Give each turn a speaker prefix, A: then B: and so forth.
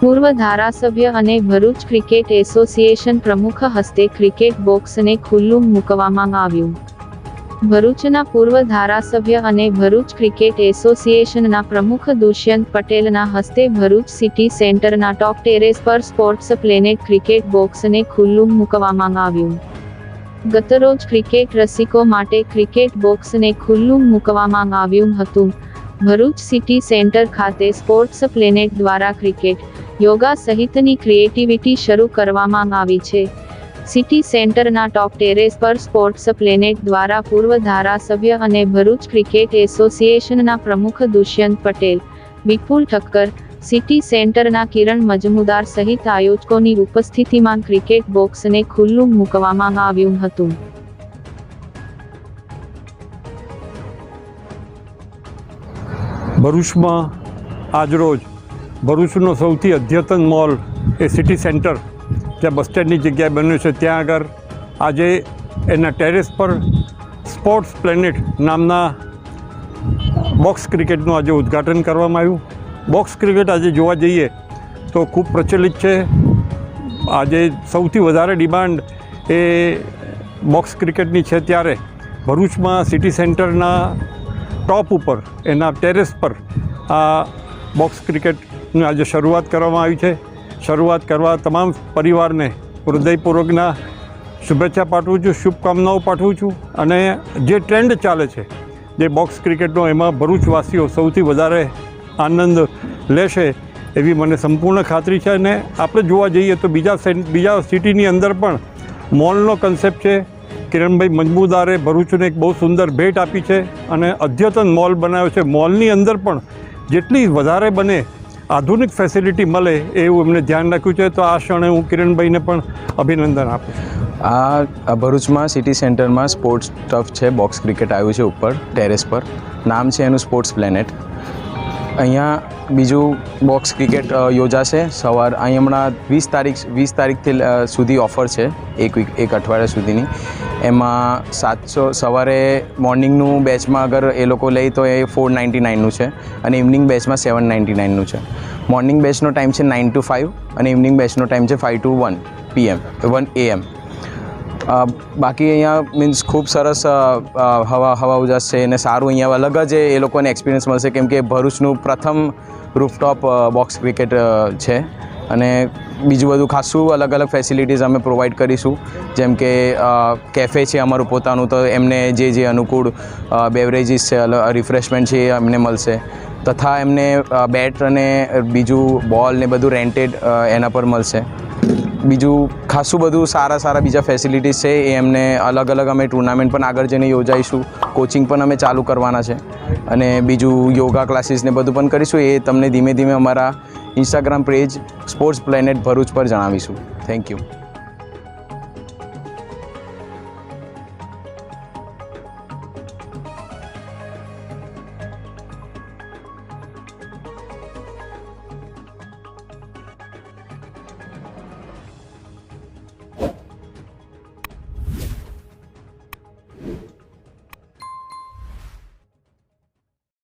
A: પૂર્વ ધારાસભ્ય અને ભરૂચ ક્રિકેટ એસોસિએશન પ્રમુખ હસ્તે ક્રિકેટ બોક્સને ખુલ્લું મૂકવામાં આવ્યું. ભરૂચના પૂર્વ ધારાસભ્ય અને ભરૂચ ક્રિકેટ એસોસિએશનના પ્રમુખ દુષ્યંત પટેલના હસ્તે ભરૂચ સિટી સેન્ટરના ટોપ ટેરેસ પર સ્પોર્ટ્સ પ્લેનેટ ક્રિકેટ બોક્સને ખુલ્લું મૂકવામાં આવ્યું. ગતરોજ ક્રિકેટ રસિકો માટે ક્રિકેટ બોક્સને ખુલ્લું મૂકવામાં આવ્યું હતું. ભરૂચ સિટી સેન્ટર ખાતે સ્પોર્ટ્સ પ્લેનેટ દ્વારા ક્રિકેટ યોગા સહિતની ક્રિએટિવિટી શરૂ કરવામાં આવી છે. સિટી સેન્ટરના ટોપ ટેરેસ પર સ્પોર્ટ્સ પ્લેનેટ દ્વારા પૂર્વ ધારાસભ્ય અને ભરૂચ ક્રિકેટ એસોસિએશનના પ્રમુખ દુષ્યંત પટેલ, વિપુલ ઠક્કર સિટી સેન્ટરના કિરણ મજમુદાર સહિત આયોજકોની ઉપસ્થિતિમાં ક્રિકેટ બોક્સને ખુલ્લું મૂકવામાં આવ્યું હતું.
B: ભરૂચમાં આજરોજ ભરૂચનો સૌથી અદ્યતન મોલ એ સિટી સેન્ટર, જ્યાં બસ સ્ટેન્ડની જગ્યાએ બન્યું છે. ત્યાં આગળ આજે એના ટેરેસ પર સ્પોર્ટ્સ પ્લેનેટ નામના બોક્સ ક્રિકેટનું આજે ઉદ્ઘાટન કરવામાં આવ્યું. બોક્સ ક્રિકેટ આજે જોવા જઈએ તો ખૂબ પ્રચલિત છે. આજે સૌથી વધારે ડિમાન્ડ એ બોક્સ ક્રિકેટની છે ત્યારે ભરૂચમાં સિટી સેન્ટરના ટોપ ઉપર, એના ટેરેસ પર આ બોક્સ ક્રિકેટની આજે શરૂઆત કરવામાં આવી છે. શરૂઆત કરવા તમામ પરિવારને હૃદયપૂર્વકના શુભેચ્છા પાઠવું છું, શુભકામનાઓ પાઠવું છું અને જે ટ્રેન્ડ ચાલે છે, જે બોક્સ ક્રિકેટનો એમાં ભરૂચવાસીઓ સૌથી વધારે આનંદ લેશે એવી મને સંપૂર્ણ ખાતરી છે અને આપણે જોવા જઈએ તો બીજા બીજા સિટીની અંદર પણ મોલનો કન્સેપ્ટ છે. કિરણભાઈ મજમુદારે ભરૂચને એક બહુ સુંદર ભેટ આપી છે અને અદ્યતન મોલ બનાવ્યો છે. મોલની અંદર પણ જેટલી વધારે બને આધુનિક ફેસિલિટી મળે એવું એમને ધ્યાન રાખ્યું છે, તો આ ક્ષણે હું કિરણભાઈને પણ અભિનંદન આપું
C: આ ભરૂચમાં સિટી સેન્ટરમાં સ્પોર્ટ્સ ટફ છે બોક્સ ક્રિકેટ આવ્યું છે ઉપર ટેરેસ પર. નામ છે એનું સ્પોર્ટ્સ પ્લેનેટ અહીંયા બીજું બોક્સ ક્રિકેટ યોજાશે. સવાર, અહીં હમણાં વીસ તારીખ, વીસ તારીખથી સુધી ઓફર છે. એક વીક એક અઠવાડિયા સુધીની. એમાં સાતસો, સવારે મોર્નિંગનું બેચમાં અગર એ લોકો લે તો એ ફોર નાઇન્ટી નાઇનનું છે અને ઇવનિંગ બેચમાં સેવન નાઇન્ટી નાઇનનું છે. મોર્નિંગ બેચનો ટાઈમ છે નાઇન ટુ ફાઇવ અને ઇવનિંગ બેચનો ટાઈમ છે five to one PM one AM બાકી અહીંયા મીન્સ ખૂબ સરસ હવા હવા ઉજાસ છે અને સારું અહીંયા અલગ જ એ લોકોને એક્સપિરિયન્સ મળશે કેમ કે ભરૂચનું પ્રથમ રૂફટોપ બોક્સ ક્રિકેટ છે. અને બીજું બધું ખાસું અલગ અલગ ફેસિલિટીઝ અમે પ્રોવાઈડ કરીશું. જેમ કે કેફે છે અમારું પોતાનું, તો એમને જે જે અનુકૂળ બેવરેજીસ છે રિફ્રેશમેન્ટ છે એ અમને મળશે. તથા એમને બેટ અને બીજું બોલ ને બધું રેન્ટેડ એના પર મળશે. બીજું ખાસું બધું સારા સારા બીજા ફેસિલિટીઝ છે, એ એમને અલગ અલગ અમે ટુર્નામેન્ટ પણ આગળ જઈને યોજાઈશું. કોચિંગ પણ અમે ચાલુ કરવાના છે. અને બીજું યોગા ક્લાસીસ ને બધું પણ કરીશું. એ તમને ધીમે ધીમે અમારા Instagram page sports planet Bharuch પર જણાવીશું. Thank you